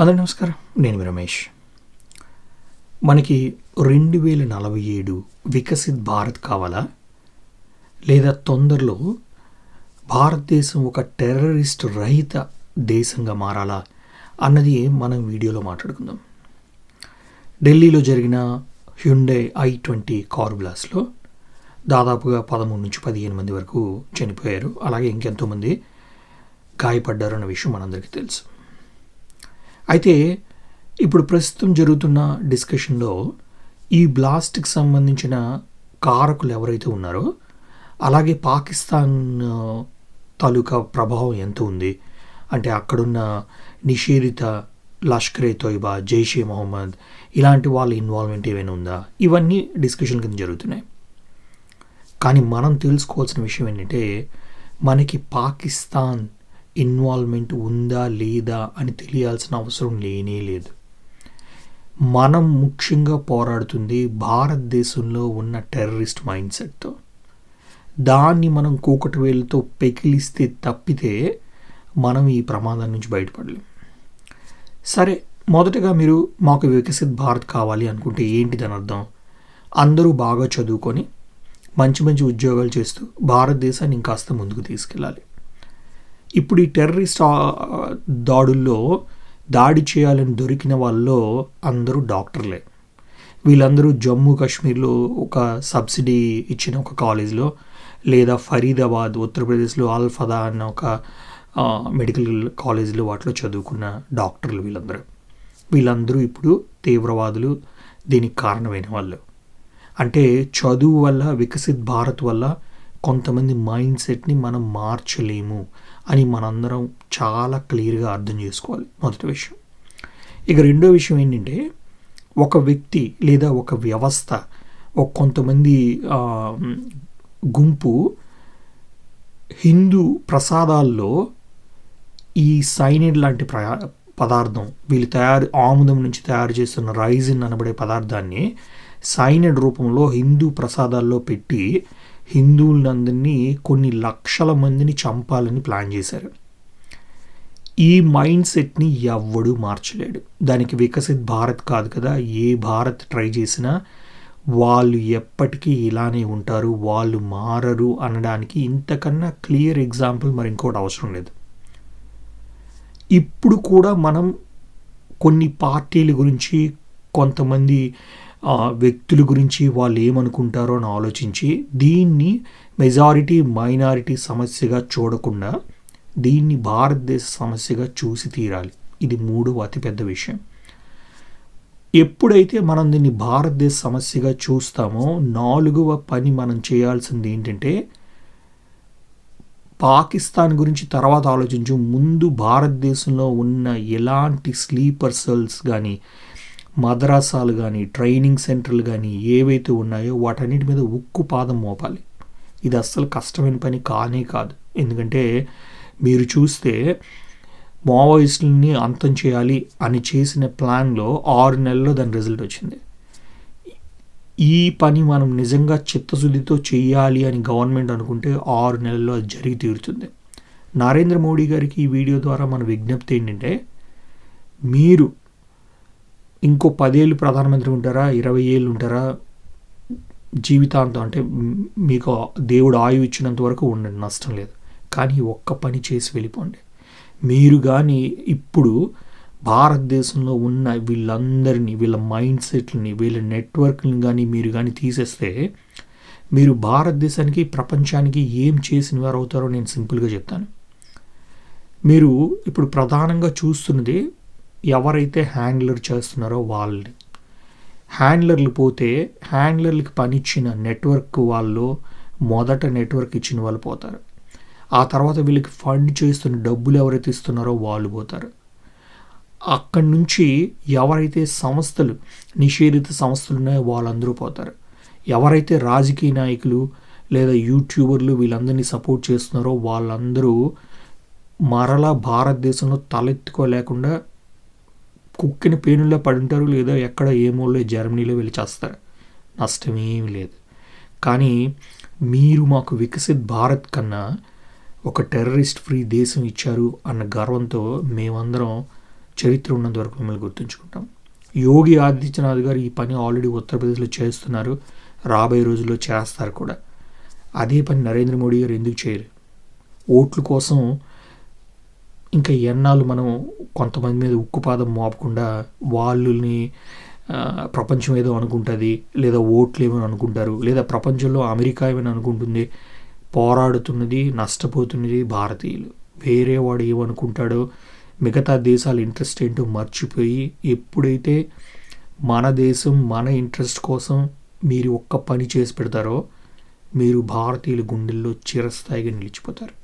అందరి నమస్కారం. నేను రమేష్. మనకి రెండు వేల నలభై ఏడు వికసిత్ భారత్ కావాలా? లేదా తొందరలో భారతదేశం ఒక టెర్రరిస్ట్ రహిత దేశంగా మారాలా? అన్నది మనం వీడియోలో మాట్లాడుకుందాం. ఢిల్లీలో జరిగిన హ్యుండే ఐ ట్వంటీ కార్ బ్లాస్ట్లో దాదాపుగా పదమూడు నుంచి పదిహేను మంది వరకు చనిపోయారు. అలాగే ఇంకెంతోమంది గాయపడ్డారు అన్న విషయం మనందరికీ తెలుసు. అయితే ఇప్పుడు ప్రస్తుతం జరుగుతున్న డిస్కషన్లో ఈ బ్లాస్ట్కి సంబంధించిన కారకులు ఎవరైతే ఉన్నారో అలాగే పాకిస్తాన్ తాలూకా ప్రభావం ఎంత ఉంది? అంటే అక్కడున్న నిషేధిత లష్కరే తోయిబా జైషే మొహమ్మద్ ఇలాంటి వాళ్ళ ఇన్వాల్వ్మెంట్ ఏమైనా ఉందా? ఇవన్నీ డిస్కషన్ కింద జరుగుతున్నాయి. కానీ మనం తెలుసుకోవాల్సిన విషయం ఏంటంటే మనకి పాకిస్తాన్ ఇన్వాల్వ్మెంట్ ఉందా లేదా అని తెలియాల్సిన అవసరం లేనే లేదు. మనం ముఖ్యంగా పోరాడుతుంది భారతదేశంలో ఉన్న టెర్రరిస్ట్ మైండ్ సెట్తో దాన్ని మనం కూకటి వేలుతో పెకిలిస్తే తప్పితే మనం ఈ ప్రమాదం నుంచి బయటపడలేం. సరే మొదటగా మీరు మాకు వికసిత్ భారత్ కావాలి అనుకుంటే ఏంటి దాని అర్థం? అందరూ బాగా చదువుకొని మంచి మంచి ఉద్యోగాలు చేస్తూ భారతదేశాన్ని ఇంకాస్త ముందుకు తీసుకెళ్ళాలి. ఇప్పుడు ఈ టెర్రరిస్ట్ దాడుల్లో దాడి చేయాలని దొరికిన వాళ్ళలో అందరూ డాక్టర్లే. వీళ్ళందరూ జమ్మూ కాశ్మీర్లో ఒక సబ్సిడీ ఇచ్చిన ఒక కాలేజ్లో లేదా ఫరీదాబాద్ ఉత్తరప్రదేశ్లో అల్ఫదా అన్న ఒక మెడికల్ కాలేజీలో వాటిలో చదువుకున్న డాక్టర్లు వీళ్ళందరూ. వీళ్ళందరూ ఇప్పుడు తీవ్రవాదులు దీనికి కారణమైన వాళ్ళు. అంటే చదువు వల్ల వికసిత్ భారత్ వల్ల కొంతమంది మైండ్ సెట్ని మనం మార్చలేము. అని మనందరం చాలా క్లియర్గా అర్థం చేసుకోవాలి మొదటి విషయం. ఇక రెండో విషయం ఏంటంటే ఒక వ్యక్తి లేదా ఒక వ్యవస్థ ఒక కొంతమంది గుంపు హిందూ ప్రసాదాల్లో ఈ సైనిడ్ లాంటి ప్ర పదార్థం వీళ్ళు తయారు ఆముదం నుంచి తయారు చేస్తున్న రైజిన్ అనబడే పదార్థాన్ని సైనిడ్ రూపంలో హిందూ ప్రసాదాల్లో పెట్టి హిందువులందరినీ కొన్ని లక్షల మందిని చంపాలని ప్లాన్ చేశారు. ఈ మైండ్ సెట్ని ఎవ్వడూ మార్చలేడు. దానికి వికసిత్ భారత్ కాదు కదా. ఏ భారత్ ట్రై చేసినా వాళ్ళు ఎప్పటికీ ఇలానే ఉంటారు వాళ్ళు మారరు అనడానికి ఇంతకన్నా క్లియర్ ఎగ్జాంపుల్ మరి ఇంకోటి అవసరం లేదు. ఇప్పుడు కూడా మనం కొన్ని పార్టీల గురించి కొంతమంది వ్యక్తుల గురించి వాళ్ళు ఏమనుకుంటారో అని ఆలోచించి దీన్ని మెజారిటీ మైనారిటీ సమస్యగా చూడకుండా దీన్ని భారతదేశ సమస్యగా చూసి తీరాలి. ఇది మూడవ అతిపెద్ద విషయం. ఎప్పుడైతే మనం దీన్ని భారతదేశ సమస్యగా చూస్తామో నాలుగవ పని మనం చేయాల్సింది ఏంటంటే పాకిస్తాన్ గురించి తర్వాత ఆలోచించు. ముందు భారతదేశంలో ఉన్న ఎలాంటి స్లీపర్ సెల్స్ కానీ మద్రాసాలు కానీ ట్రైనింగ్ సెంటర్లు కానీ ఏవైతే ఉన్నాయో వాటన్నిటి మీద ఉక్కు పాదం మోపాలి. ఇది అస్సలు కష్టమైన పని కానే కాదు. ఎందుకంటే మీరు చూస్తే మావోయిస్టులని అంతం చేయాలి అని చేసిన ప్లాన్లో ఆరు నెలల్లో దాని రిజల్ట్ వచ్చింది. ఈ పని మనం నిజంగా చిత్తశుద్ధితో చేయాలి అని గవర్నమెంట్ అనుకుంటే ఆరు నెలల్లో అది జరిగి తీరుతుంది. నరేంద్ర మోడీ గారికి ఈ వీడియో ద్వారా మన విజ్ఞప్తి ఏంటంటే మీరు ఇంకో పదేళ్ళు ప్రధానమంత్రి ఉంటారా? ఇరవై ఏళ్ళు ఉంటారా? జీవితాంతం అంటే మీకు దేవుడు ఆయువు ఇచ్చినంత వరకు ఉండండి నష్టం లేదు. కానీ ఒక్క పని చేసి వెళ్ళిపోండి. మీరు కానీ ఇప్పుడు భారతదేశంలో ఉన్న వీళ్ళందరినీ వీళ్ళ మైండ్ సెట్లని వీళ్ళ నెట్వర్క్ని కానీ మీరు కానీ తీసేస్తే మీరు భారతదేశానికి ప్రపంచానికి ఏం చేసిన వారు అవుతారో నేను సింపుల్గా చెప్తాను. మీరు ఇప్పుడు ప్రధానంగా చూస్తున్నది ఎవరైతే హ్యాండ్లర్ చేస్తున్నారో వాళ్ళని. హ్యాండ్లర్లు పోతే హ్యాండ్లర్లకి పనిచ్చిన నెట్వర్క్ వాళ్ళు మొదట నెట్వర్క్ ఇచ్చిన వాళ్ళు పోతారు. ఆ తర్వాత వీళ్ళకి ఫండ్ చేస్తున్న డబ్బులు ఎవరైతే ఇస్తున్నారో వాళ్ళు పోతారు. అక్కడి నుంచి ఎవరైతే సంస్థలు నిషేధిత సంస్థలు ఉన్నాయో వాళ్ళందరూ పోతారు. ఎవరైతే రాజకీయ నాయకులు లేదా యూట్యూబర్లు వీళ్ళందరినీ సపోర్ట్ చేస్తున్నారో వాళ్ళందరూ మరలా భారతదేశంలో తలెత్తుకోలేకుండా కుక్కిన పేనుల్లో పడి ఉంటారు లేదా ఎక్కడ ఏ మూలలో జర్మనీలో వెళ్ళి చేస్తారు. నష్టమేమి లేదు. కానీ మీరు మాకు వికసిత్ భారత్ కన్నా ఒక టెర్రరిస్ట్ ఫ్రీ దేశం ఇచ్చారు అన్న గర్వంతో మేమందరం చరిత్ర ఉన్నంత వరకు మిమ్మల్ని గుర్తుంచుకుంటాం. యోగి ఆదిత్యనాథ్ గారు ఈ పని ఆల్రెడీ ఉత్తరప్రదేశ్లో చేస్తున్నారు. రాబోయే రోజుల్లో చేస్తారు కూడా. అదే పని నరేంద్ర మోడీ గారు ఎందుకు చేయరు? ఓట్ల కోసం ఇంకా ఎన్నాళ్ళు మనం కొంతమంది మీద ఉక్కుపాదం మోపకుండా వాళ్ళని ప్రపంచం ఏదో అనుకుంటుంది లేదా ఓట్లు ఏమో అనుకుంటారు లేదా ప్రపంచంలో అమెరికా ఏమని అనుకుంటుంది పోరాడుతున్నది నష్టపోతున్నది భారతీయులు. వేరే వాడు ఏమనుకుంటాడో మిగతా దేశాల ఇంట్రెస్ట్ ఏంటో మర్చిపోయి ఎప్పుడైతే మన దేశం మన ఇంట్రెస్ట్ కోసం మీరు ఒక్క పని చేసి పెడతారో మీరు భారతీయుల గుండెల్లో చిరస్థాయిగా నిలిచిపోతారు.